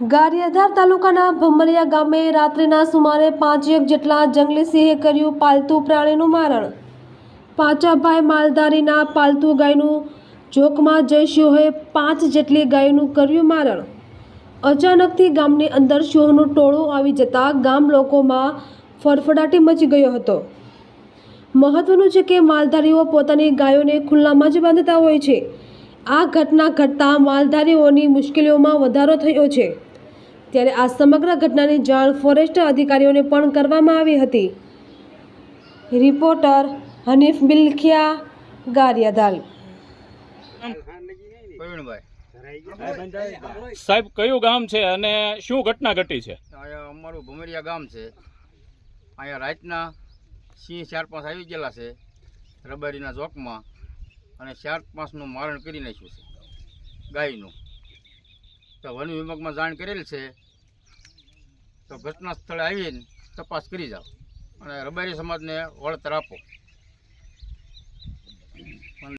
ગારિયાધાર તાલુકાના ભમરિયા ગામે રાત્રિના સુમારે પાંચેક જેટલા જંગલી સિંહે કર્યું પાલતુ પ્રાણીનું મારણ. પાંચાભાઈ માલધારીના પાલતુ ગાયનું જોકમાં જઈ સિંહોએ પાંચ જેટલી ગાયનું કર્યું મારણ. અચાનકથી ગામની અંદર સિંહોનું ટોળું આવી જતાં ગામ લોકોમાં ફરફડાટી મચી ગયો હતો. મહત્વનું છે કે માલધારીઓ પોતાની ગાયોને ખુલ્લામાં જ બાંધતા હોય છે. આ ઘટના ઘટતા માલધારીઓની મુશ્કેલીઓમાં વધારો થયો છે. ત્યારે આ સમગ્ર ઘટનાની જાણ ફોરેસ્ટ અધિકારીઓને પણ કરવામાં આવી હતી. રિપોર્ટર હનીફ બિલખિયા ગારિયાદાલ સાહેબ કયું ગામ છે અને શું ઘટના ઘટી છે? અહીંયા અમારું ભમરિયા ગામ છે. અહીંયા રાતના સિંહ ચાર પાંચ આવી ગયેલા છે રબારીના ચોકમાં અને ચાર પાંચનું મારણ કરી નાખ્યું છે ગાયનું. તો વન વિભાગમાં જાણ કરેલ છે તો ઘટના સ્થળે આવીને તપાસ કરી જાઓ. અને રબારી સમાજને વળતર આપો.